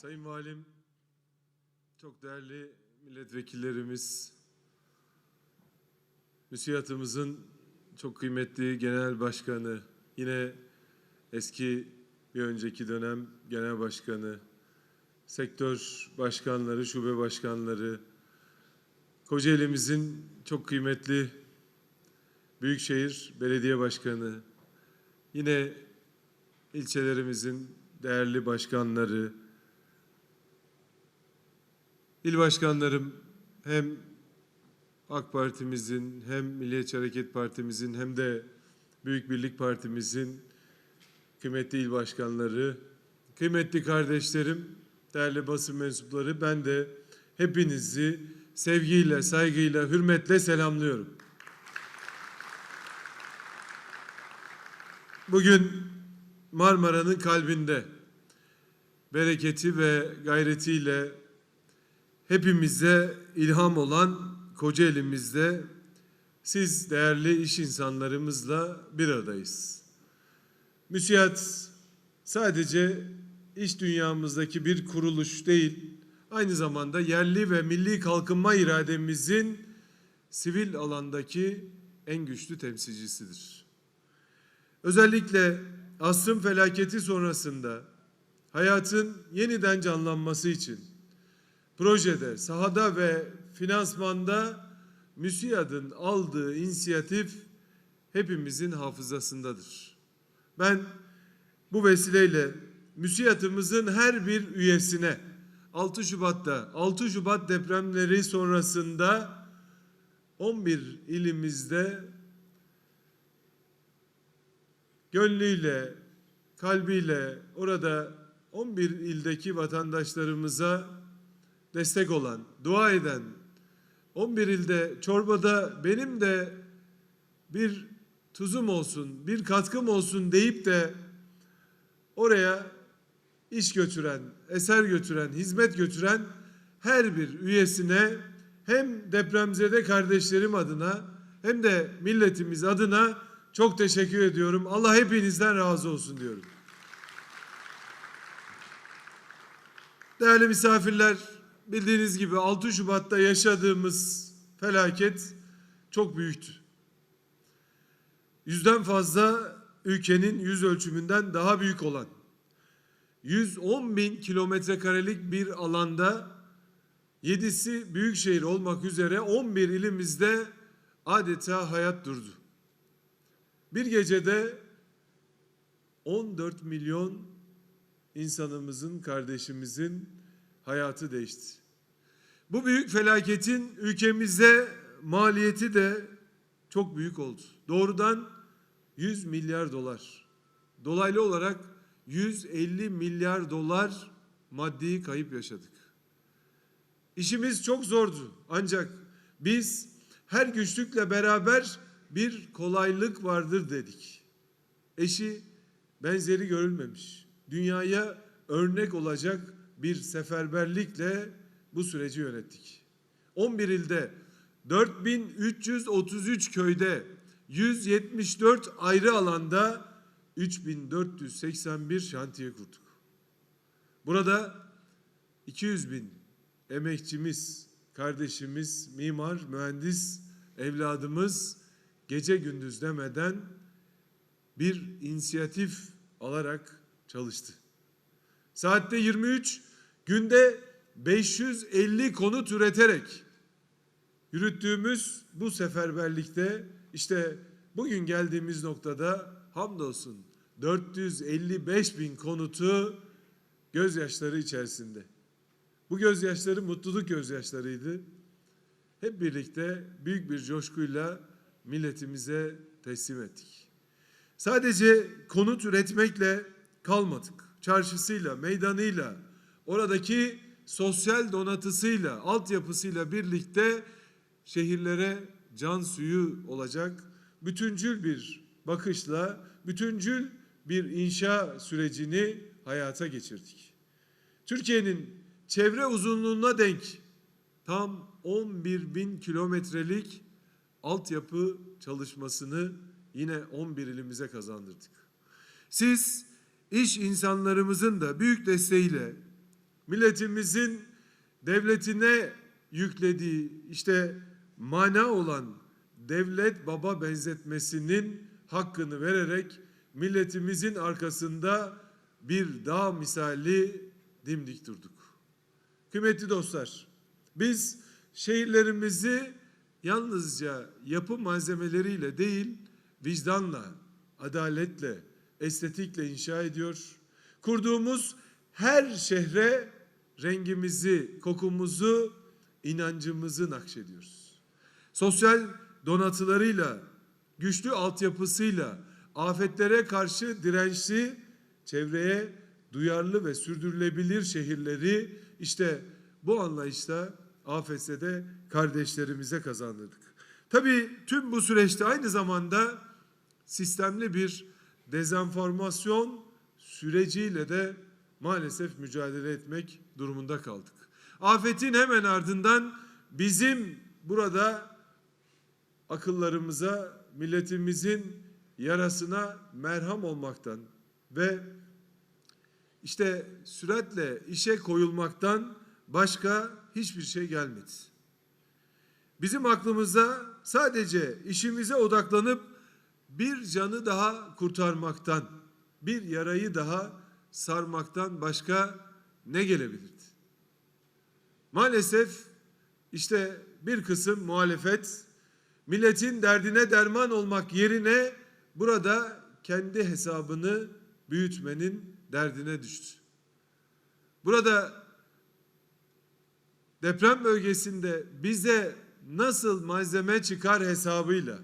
Sayın Valim, çok değerli milletvekillerimiz, müsiyatımızın çok kıymetli genel başkanı, yine eski bir önceki dönem genel başkanı, sektör başkanları, şube başkanları, Kocaeli'mizin çok kıymetli Büyükşehir Belediye Başkanı, yine ilçelerimizin değerli başkanları, il başkanlarım hem AK Parti'mizin hem Milliyetçi Hareket Partimizin hem de Büyük Birlik Partimizin kıymetli il başkanları, kıymetli kardeşlerim, değerli basın mensupları ben de hepinizi sevgiyle, saygıyla, hürmetle selamlıyorum. Bugün Marmara'nın kalbinde bereketi ve gayretiyle hepimize ilham olan Kocaeli'mizde siz değerli iş insanlarımızla bir aradayız. Müsiyat sadece iş dünyamızdaki bir kuruluş değil, aynı zamanda yerli ve milli kalkınma irademizin sivil alandaki en güçlü temsilcisidir. Özellikle asrın felaketi sonrasında hayatın yeniden canlanması için projede, sahada ve finansmanda MÜSİAD'ın aldığı inisiyatif hepimizin hafızasındadır. Ben bu vesileyle MÜSİAD'ımızın her bir üyesine 6 Şubat'ta 6 Şubat depremleri sonrasında 11 ilimizde gönlüyle, kalbiyle orada 11 ildeki vatandaşlarımıza destek olan, dua eden, 11 ilde çorbada benim de bir tuzum olsun, bir katkım olsun deyip de oraya iş götüren, eser götüren, hizmet götüren her bir üyesine hem depremzede kardeşlerim adına hem de milletimiz adına çok teşekkür ediyorum. Allah hepinizden razı olsun diyorum. Değerli misafirler, bildiğiniz gibi 6 Şubat'ta yaşadığımız felaket çok büyüktü. Yüzden fazla ülkenin yüz ölçümünden daha büyük olan 110 bin kilometre karelik bir alanda 7'si büyük şehir olmak üzere 11 ilimizde adeta hayat durdu. Bir gecede 14 milyon insanımızın, kardeşimizin hayatı değişti. Bu büyük felaketin ülkemize maliyeti de çok büyük oldu. Doğrudan 100 milyar dolar. Dolaylı olarak 150 milyar dolar maddi kayıp yaşadık. İşimiz çok zordu ancak biz her güçlükle beraber bir kolaylık vardır dedik. Eşi benzeri görülmemiş. Dünyaya örnek olacak bir seferberlikle bu süreci yönettik. 11 ilde 4333 köyde 174 ayrı alanda 3481 şantiye kurduk. Burada 200 bin emekçimiz, kardeşimiz, mimar, mühendis, evladımız gece gündüz demeden bir inisiyatif alarak çalıştı. Saatte 23, günde 550 konut üreterek yürüttüğümüz bu seferberlikte işte bugün geldiğimiz noktada hamdolsun 455 bin konutu gözyaşları içerisinde. Bu gözyaşları mutluluk gözyaşlarıydı. Hep birlikte büyük bir coşkuyla milletimize teslim ettik. Sadece konut üretmekle kalmadık. Çarşısıyla, meydanıyla, oradaki sosyal donatısıyla, altyapısıyla birlikte şehirlere can suyu olacak bütüncül bir bakışla, bütüncül bir inşa sürecini hayata geçirdik. Türkiye'nin çevre uzunluğuna denk tam 11 bin kilometrelik altyapı çalışmasını yine 11 ilimize kazandırdık. Siz iş insanlarımızın da büyük desteğiyle milletimizin devletine yüklediği işte mana olan devlet baba benzetmesinin hakkını vererek milletimizin arkasında bir dağ misali dimdik durduk. Kıymetli dostlar, biz şehirlerimizi yalnızca yapı malzemeleriyle değil, vicdanla, adaletle, estetikle inşa ediyor. Kurduğumuz her şehre rengimizi, kokumuzu, inancımızı nakşediyoruz. Sosyal donatılarıyla, güçlü altyapısıyla, afetlere karşı dirençli, çevreye duyarlı ve sürdürülebilir şehirleri işte bu anlayışla AFS'de kardeşlerimize kazandırdık. Tabii tüm bu süreçte aynı zamanda sistemli bir dezenformasyon süreciyle de maalesef mücadele etmek durumunda kaldık. Afetin hemen ardından bizim burada akıllarımıza, milletimizin yarasına merham olmaktan ve işte süratle işe koyulmaktan başka hiçbir şey gelmedi. Bizim aklımıza sadece işimize odaklanıp bir canı daha kurtarmaktan, bir yarayı daha sarmaktan başka ne gelebilirdi? Maalesef işte bir kısım muhalefet milletin derdine derman olmak yerine burada kendi hesabını büyütmenin derdine düştü. Burada deprem bölgesinde bize nasıl malzeme çıkar hesabıyla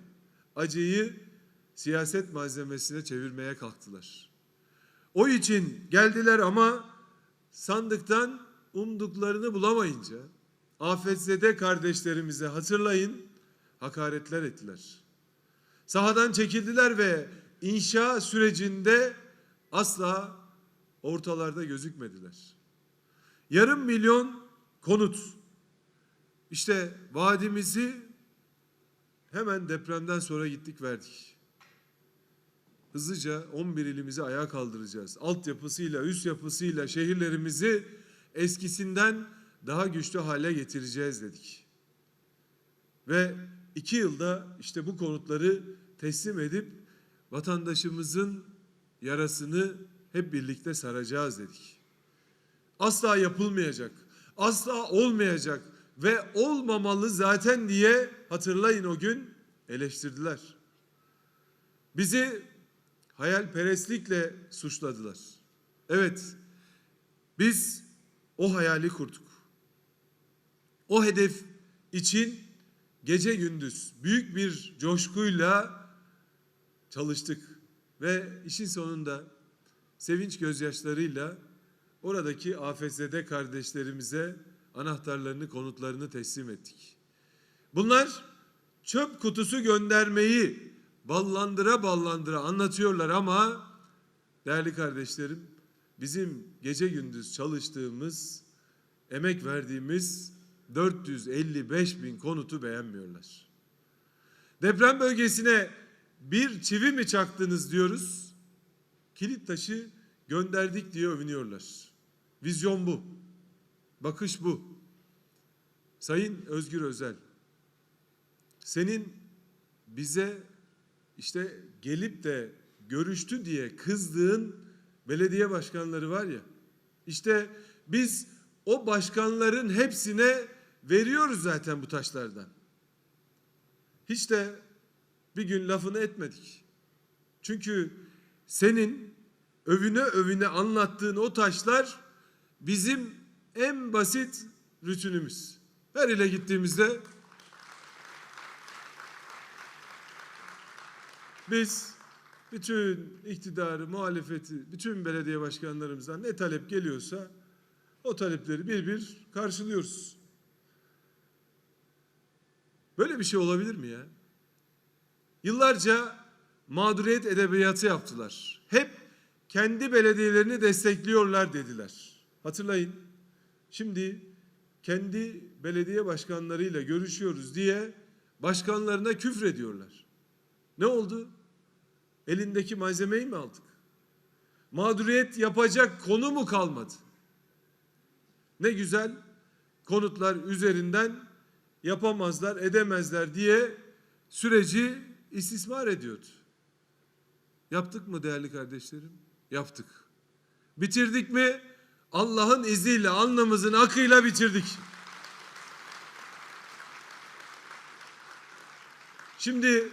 acıyı siyaset malzemesine çevirmeye kalktılar. O için geldiler ama sandıktan umduklarını bulamayınca afetzede kardeşlerimize hatırlayın hakaretler ettiler. Sahadan çekildiler ve inşa sürecinde asla ortalarda gözükmediler. Yarım milyon konut. İşte vaadimizi hemen depremden sonra gittik verdik. Hızlıca 11 ilimizi ayağa kaldıracağız. Altyapısıyla, üst yapısıyla şehirlerimizi eskisinden daha güçlü hale getireceğiz dedik. Ve iki yılda işte bu konutları teslim edip vatandaşımızın yarasını hep birlikte saracağız dedik. Asla yapılmayacak, asla olmayacak ve olmamalı zaten diye hatırlayın o gün eleştirdiler. Bizi hayalperestlikle suçladılar. Evet, biz o hayali kurduk. O hedef için gece gündüz büyük bir coşkuyla çalıştık ve işin sonunda sevinç gözyaşlarıyla oradaki AFS'de kardeşlerimize anahtarlarını, konutlarını teslim ettik. Bunlar çöp kutusu göndermeyi ballandıra ballandıra anlatıyorlar ama değerli kardeşlerim bizim gece gündüz çalıştığımız, emek verdiğimiz 455 bin konutu beğenmiyorlar. Deprem bölgesine bir çivi mi çaktınız diyoruz. Kilit taşı gönderdik diye övünüyorlar. Vizyon bu. Bakış bu. Sayın Özgür Özel, senin bize işte gelip de görüştü diye kızdığın belediye başkanları var ya. İşte biz o başkanların hepsine veriyoruz zaten bu taşlardan. Hiç de bir gün lafını etmedik. Çünkü senin övüne övüne anlattığın o taşlar bizim en basit rütünümüz. Her ile gittiğimizde biz bütün iktidarı, muhalefeti, bütün belediye başkanlarımızdan ne talep geliyorsa o talepleri bir bir karşılıyoruz. Böyle bir şey olabilir mi ya? Yıllarca mağduriyet edebiyatı yaptılar. Hep kendi belediyelerini destekliyorlar dediler. Hatırlayın. Şimdi kendi belediye başkanlarıyla görüşüyoruz diye başkanlarına küfrediyorlar. Ne oldu? Elindeki malzemeyi mi aldık? Mağduriyet yapacak konu mu kalmadı? Ne güzel konutlar üzerinden yapamazlar, edemezler diye süreci istismar ediyordu. Yaptık mı değerli kardeşlerim? Yaptık. Bitirdik mi? Allah'ın izniyle, alnımızın akıyla bitirdik. Şimdi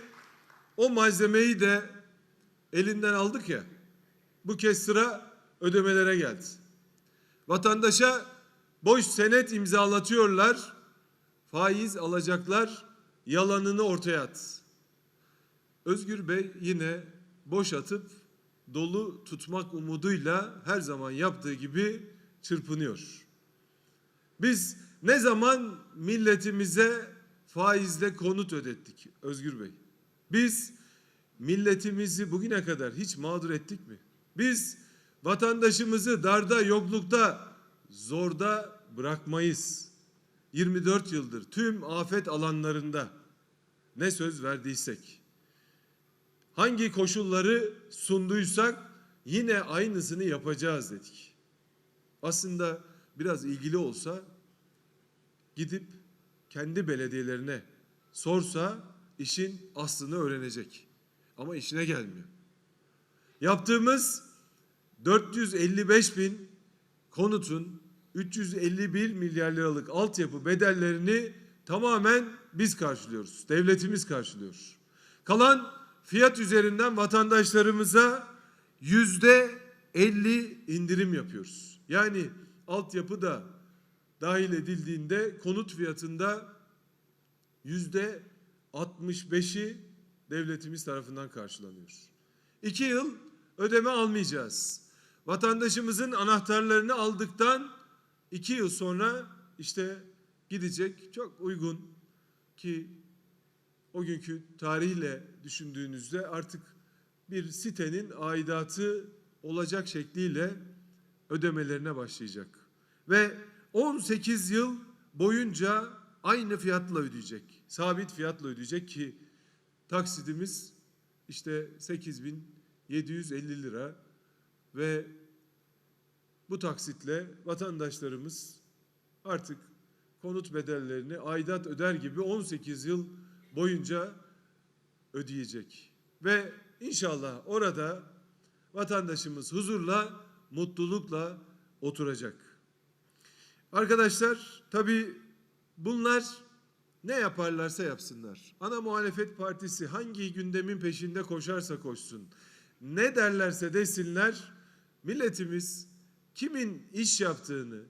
o malzemeyi de elinden aldık ya. Bu kez sıra ödemelere geldi. Vatandaşa boş senet imzalatıyorlar. Faiz alacaklar. Yalanını ortaya at. Özgür Bey yine boş atıp dolu tutmak umuduyla her zaman yaptığı gibi çırpınıyor. Biz ne zaman milletimize faizle konut ödettik Özgür Bey? Biz milletimizi bugüne kadar hiç mağdur ettik mi? Biz vatandaşımızı darda, yoklukta, zorda bırakmayız. 24 yıldır tüm afet alanlarında ne söz verdiysek, hangi koşulları sunduysak yine aynısını yapacağız dedik. Aslında biraz ilgili olsa gidip kendi belediyelerine sorsa işin aslını öğrenecek. Ama işine gelmiyor. Yaptığımız 455 bin konutun 351 milyar liralık altyapı bedellerini tamamen biz karşılıyoruz. Devletimiz karşılıyor. Kalan fiyat üzerinden vatandaşlarımıza yüzde 50 indirim yapıyoruz. Yani altyapı da dahil edildiğinde konut fiyatında yüzde 65'i devletimiz tarafından karşılanıyor. İki yıl ödeme almayacağız. Vatandaşımızın anahtarlarını aldıktan iki yıl sonra işte gidecek çok uygun ki o günkü tarihle düşündüğünüzde artık bir sitenin aidatı olacak şekliyle ödemelerine başlayacak. Ve 18 yıl boyunca aynı fiyatla ödeyecek. Sabit fiyatla ödeyecek ki taksidimiz işte 8750 lira ve bu taksitle vatandaşlarımız artık konut bedellerini aidat öder gibi 18 yıl boyunca ödeyecek. Ve inşallah orada vatandaşımız huzurla, mutlulukla oturacak. Arkadaşlar tabii bunlar ne yaparlarsa yapsınlar. Ana muhalefet partisi hangi gündemin peşinde koşarsa koşsun. Ne derlerse desinler milletimiz kimin iş yaptığını,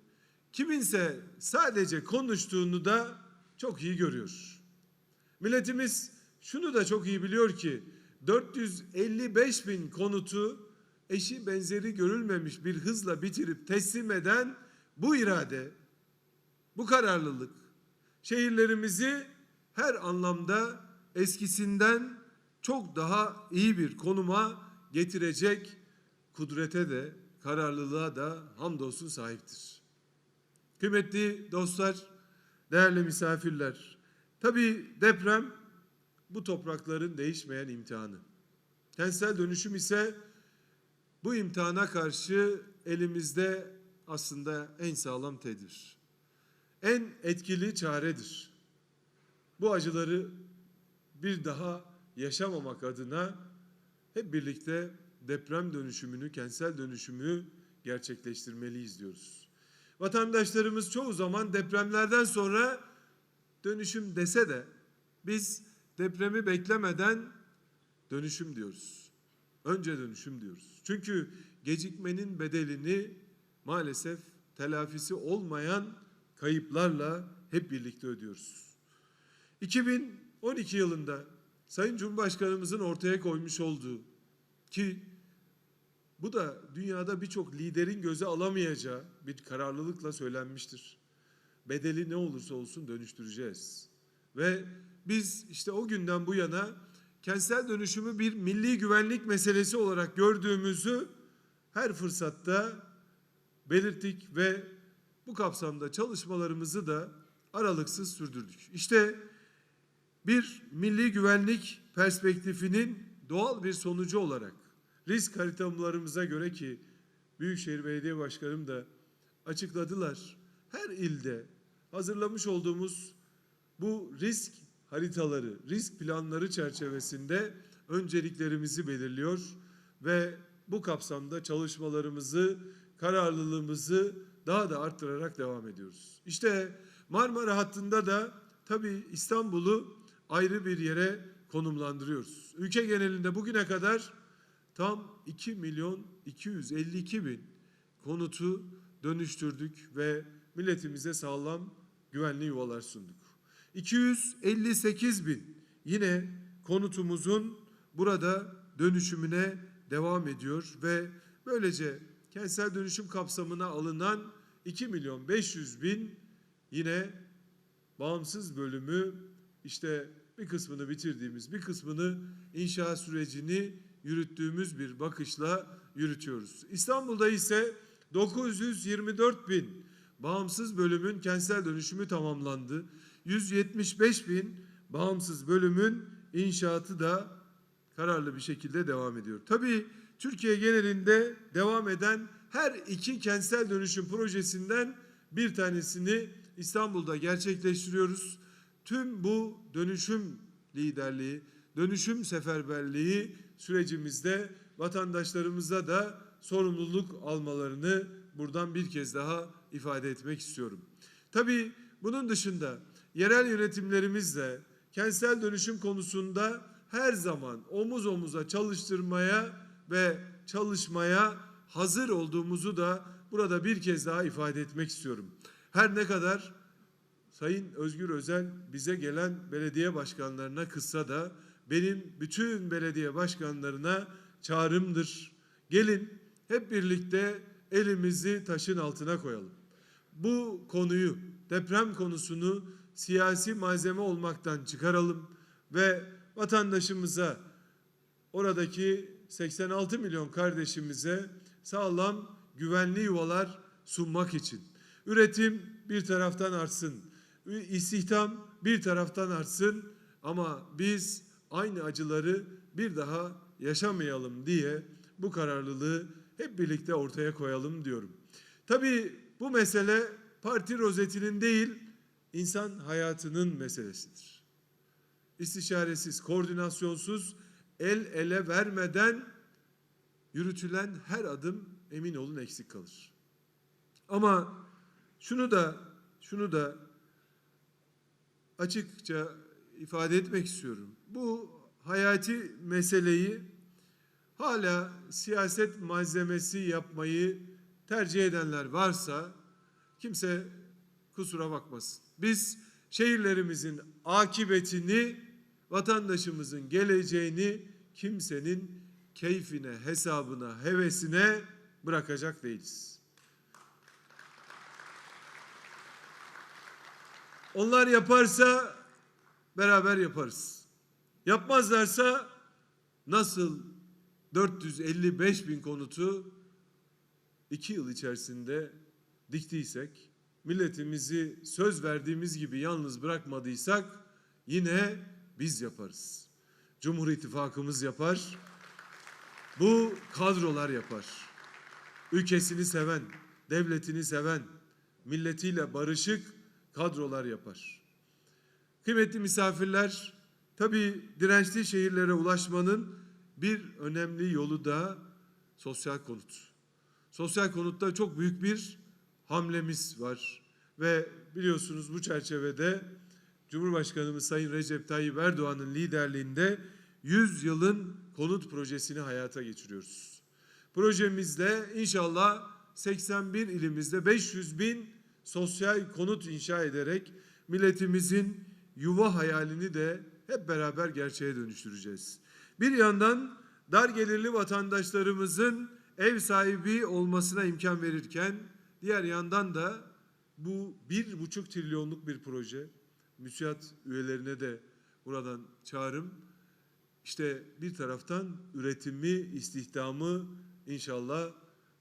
kiminse sadece konuştuğunu da çok iyi görüyor. Milletimiz şunu da çok iyi biliyor ki 455 bin konutu eşi benzeri görülmemiş bir hızla bitirip teslim eden bu irade, bu kararlılık şehirlerimizi her anlamda eskisinden çok daha iyi bir konuma getirecek kudrete de kararlılığa da hamdolsun sahiptir. Kıymetli dostlar, değerli misafirler, tabi deprem bu toprakların değişmeyen imtihanı. Kentsel dönüşüm ise bu imtihana karşı elimizde aslında en sağlam tedbir. En etkili çaredir. Bu acıları bir daha yaşamamak adına hep birlikte deprem dönüşümünü, kentsel dönüşümü gerçekleştirmeliyiz diyoruz. Vatandaşlarımız çoğu zaman depremlerden sonra dönüşüm dese de biz depremi beklemeden dönüşüm diyoruz. Önce dönüşüm diyoruz. Çünkü gecikmenin bedelini maalesef telafisi olmayan kayıplarla hep birlikte ödüyoruz. 2012 yılında Sayın Cumhurbaşkanımızın ortaya koymuş olduğu ki bu da dünyada birçok liderin göze alamayacağı bir kararlılıkla söylenmiştir. Bedeli ne olursa olsun dönüştüreceğiz. Ve biz işte o günden bu yana kentsel dönüşümü bir milli güvenlik meselesi olarak gördüğümüzü her fırsatta belirttik ve bu kapsamda çalışmalarımızı da aralıksız sürdürdük. İşte bir milli güvenlik perspektifinin doğal bir sonucu olarak risk haritalarımıza göre ki Büyükşehir Belediye Başkanım da açıkladılar. her ilde hazırlamış olduğumuz bu risk haritaları, risk planları çerçevesinde önceliklerimizi belirliyor ve bu kapsamda çalışmalarımızı, kararlılığımızı daha da arttırarak devam ediyoruz. İşte Marmara hattında da tabii İstanbul'u ayrı bir yere konumlandırıyoruz. Ülke genelinde bugüne kadar tam 2 milyon 252 bin konutu dönüştürdük ve milletimize sağlam güvenli yuvalar sunduk. 258 bin yine konutumuzun burada dönüşümüne devam ediyor ve böylece kentsel dönüşüm kapsamına alınan 2 milyon 500 bin yine bağımsız bölümü işte bir kısmını bitirdiğimiz bir kısmını inşa sürecini yürüttüğümüz bir bakışla yürütüyoruz. İstanbul'da ise 924 bin bağımsız bölümün kentsel dönüşümü tamamlandı. 175 bin bağımsız bölümün inşaatı da kararlı bir şekilde devam ediyor. Tabii Türkiye genelinde devam eden her iki kentsel dönüşüm projesinden bir tanesini İstanbul'da gerçekleştiriyoruz. Tüm bu dönüşüm liderliği, dönüşüm seferberliği sürecimizde vatandaşlarımıza da sorumluluk almalarını buradan bir kez daha ifade etmek istiyorum. Tabii bunun dışında yerel yönetimlerimizle kentsel dönüşüm konusunda her zaman omuz omuza çalıştırmaya ve çalışmaya hazır olduğumuzu da burada bir kez daha ifade etmek istiyorum. Her ne kadar Sayın Özgür Özel bize gelen belediye başkanlarına kızsa da benim bütün belediye başkanlarına çağrımdır. Gelin hep birlikte elimizi taşın altına koyalım. Bu konuyu, deprem konusunu siyasi malzeme olmaktan çıkaralım ve vatandaşımıza oradaki 86 milyon kardeşimize sağlam güvenli yuvalar sunmak için üretim bir taraftan artsın, istihdam bir taraftan artsın ama biz aynı acıları bir daha yaşamayalım diye bu kararlılığı hep birlikte ortaya koyalım diyorum. Tabii bu mesele parti rozetinin değil, insan hayatının meselesidir. İstişaresiz, koordinasyonsuz, el ele vermeden yürütülen her adım emin olun eksik kalır. Ama şunu da şunu da açıkça ifade etmek istiyorum. Bu hayati meseleyi hala siyaset malzemesi yapmayı tercih edenler varsa kimse kusura bakmasın. Biz şehirlerimizin akıbetini, vatandaşımızın geleceğini kimsenin keyfine, hesabına, hevesine bırakacak değiliz. Onlar yaparsa beraber yaparız. Yapmazlarsa nasıl 455 bin konutu iki yıl içerisinde diktiysek, milletimizi söz verdiğimiz gibi yalnız bırakmadıysak yine biz yaparız. Cumhur İttifakımız yapar. Bu kadrolar yapar. Ülkesini seven, devletini seven, milletiyle barışık kadrolar yapar. Kıymetli misafirler, tabii dirençli şehirlere ulaşmanın bir önemli yolu da sosyal konut. Sosyal konutta çok büyük bir hamlemiz var ve biliyorsunuz bu çerçevede Cumhurbaşkanımız Sayın Recep Tayyip Erdoğan'ın liderliğinde 100 yılın konut projesini hayata geçiriyoruz. Projemizde inşallah 81 ilimizde 500 bin sosyal konut inşa ederek milletimizin yuva hayalini de hep beraber gerçeğe dönüştüreceğiz. Bir yandan dar gelirli vatandaşlarımızın ev sahibi olmasına imkan verirken diğer yandan da bu bir buçuk trilyonluk bir proje müsiat üyelerine de buradan çağrım. İşte bir taraftan üretimi, istihdamı inşallah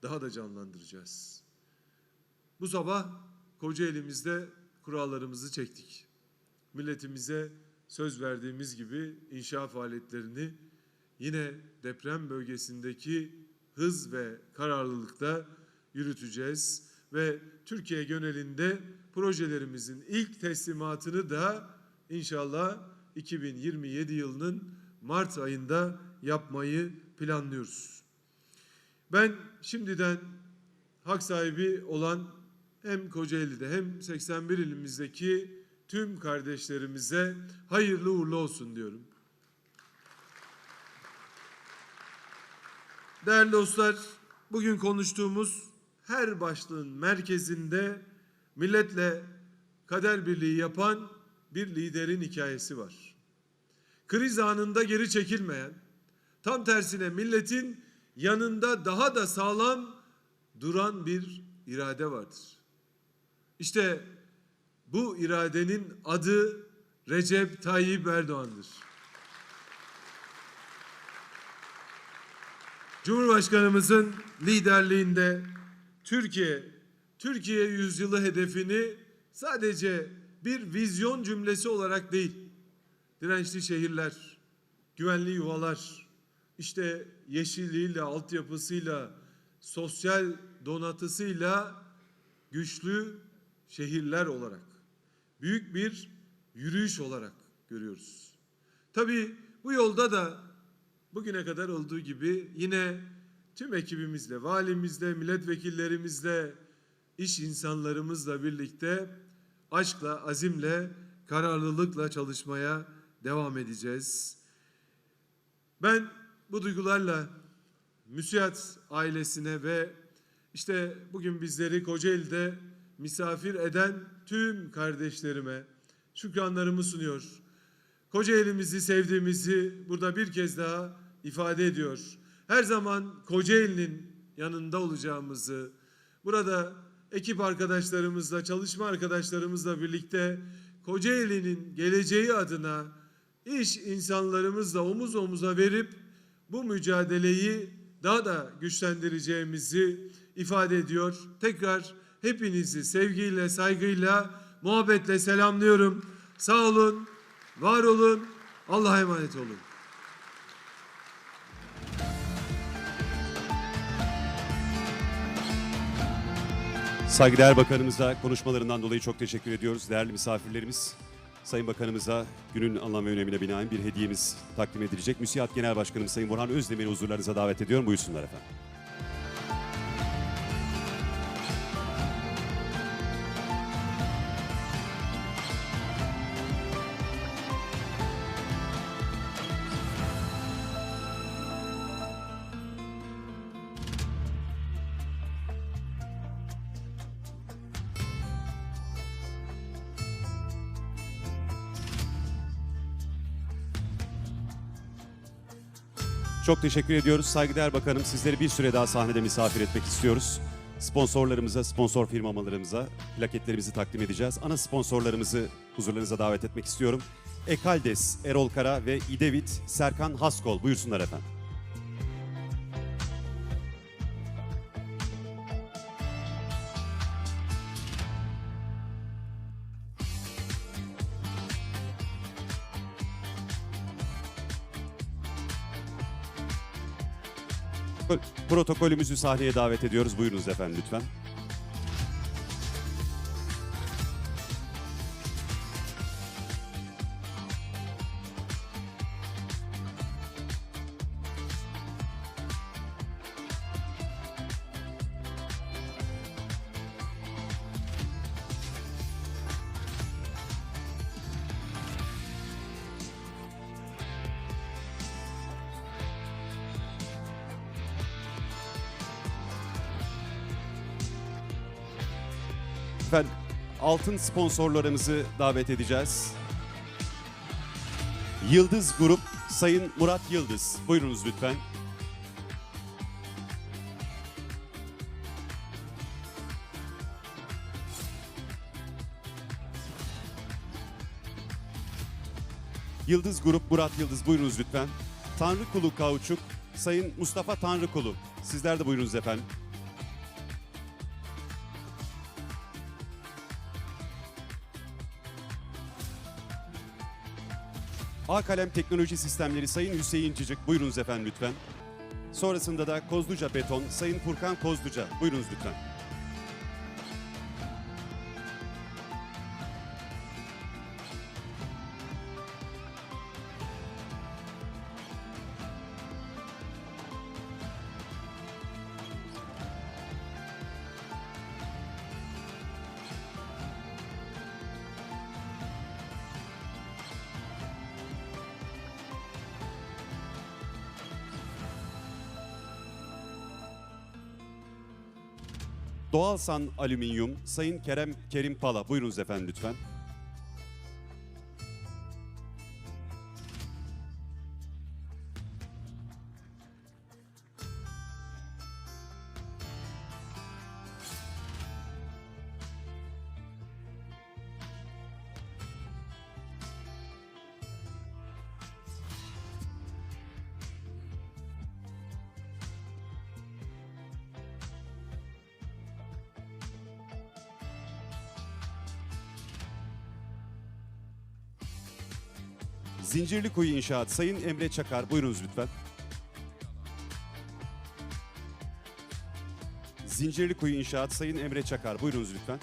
daha da canlandıracağız. Bu sabah Kocaeli'mizde kurallarımızı çektik. Milletimize söz verdiğimiz gibi inşa faaliyetlerini yine deprem bölgesindeki hız ve kararlılıkta yürüteceğiz. Ve Türkiye genelinde projelerimizin ilk teslimatını da inşallah 2027 yılının Mart ayında yapmayı planlıyoruz. Ben şimdiden hak sahibi olan hem Kocaeli'de hem 81 ilimizdeki tüm kardeşlerimize hayırlı uğurlu olsun diyorum. Değerli dostlar, bugün konuştuğumuz her başlığın merkezinde milletle kader birliği yapan bir liderin hikayesi var. Kriz anında geri çekilmeyen, tam tersine milletin yanında daha da sağlam duran bir irade vardır. İşte bu iradenin adı Recep Tayyip Erdoğan'dır. Cumhurbaşkanımızın liderliğinde Türkiye, Türkiye yüzyılı hedefini sadece bir vizyon cümlesi olarak değil, dirençli şehirler, güvenli yuvalar, işte yeşilliğiyle, altyapısıyla, sosyal donatısıyla güçlü şehirler olarak, büyük bir yürüyüş olarak görüyoruz. Tabii bu yolda da bugüne kadar olduğu gibi yine tüm ekibimizle, valimizle, milletvekillerimizle, iş insanlarımızla birlikte aşkla, azimle, kararlılıkla çalışmaya devam edeceğiz. Ben bu duygularla Müsiyat ailesine ve işte bugün bizleri Kocaeli'de misafir eden tüm kardeşlerime şükranlarımı sunuyor. Kocaeli'mizi sevdiğimizi burada bir kez daha ifade ediyor. Her zaman Kocaeli'nin yanında olacağımızı, burada ekip arkadaşlarımızla, çalışma arkadaşlarımızla birlikte Kocaeli'nin geleceği adına iş insanlarımızla omuz omuza verip bu mücadeleyi daha da güçlendireceğimizi ifade ediyor. Tekrar hepinizi sevgiyle, saygıyla, muhabbetle selamlıyorum. Sağ olun, var olun, Allah'a emanet olun. Saygıdeğer Bakanımıza konuşmalarından dolayı çok teşekkür ediyoruz. Değerli misafirlerimiz, Sayın Bakanımıza günün anlam ve önemine binaen bir hediyemiz takdim edilecek. Müsiat Genel Başkanım Sayın Burhan Özdemir'i huzurlarınıza davet ediyorum. Buyursunlar efendim. Çok teşekkür ediyoruz. Saygıdeğer Bakanım sizleri bir süre daha sahnede misafir etmek istiyoruz. Sponsorlarımıza, sponsor firmalarımıza plaketlerimizi takdim edeceğiz. Ana sponsorlarımızı huzurlarınıza davet etmek istiyorum. Ekaldes, Erol Kara ve İdevit, Serkan Haskol. Buyursunlar efendim. Protokolümüzü sahneye davet ediyoruz. Buyurunuz efendim lütfen. Altın sponsorlarımızı davet edeceğiz. Yıldız Grup Sayın Murat Yıldız. Buyurunuz lütfen. Yıldız Grup Murat Yıldız buyurunuz lütfen. Tanrı Kulu Kauçuk Sayın Mustafa Tanrı Kulu. Sizler de buyurunuz efendim. A Kalem Teknoloji Sistemleri Sayın Hüseyin Cicik. Buyurunuz efendim lütfen. Sonrasında da Kozluca Beton Sayın Furkan Kozluca. Buyurunuz lütfen. Doğalsan Alüminyum, Sayın Kerem Kerim Pala. Buyurunuz efendim lütfen. Zincirli Kuyu İnşaat, Sayın Emre Çakar. Buyurunuz lütfen. Zincirli Kuyu İnşaat, Sayın Emre Çakar. Buyurunuz lütfen.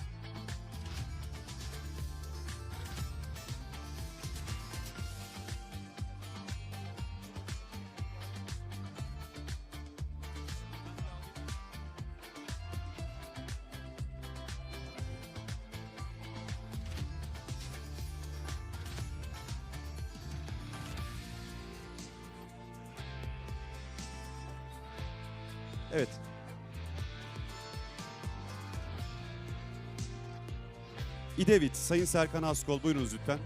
İdevit, Sayın Serkan Askol buyurunuz lütfen.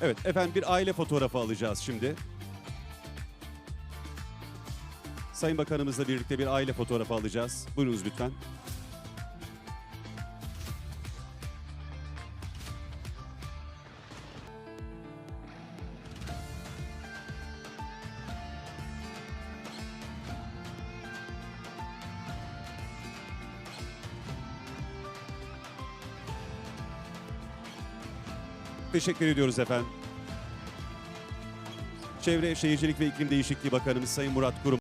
Evet efendim bir aile fotoğrafı alacağız şimdi. Sayın Bakanımızla birlikte bir aile fotoğrafı alacağız. Buyurunuz lütfen. Teşekkür ediyoruz efendim. Çevre Şehircilik ve İklim Değişikliği Bakanımız Sayın Murat Kurum.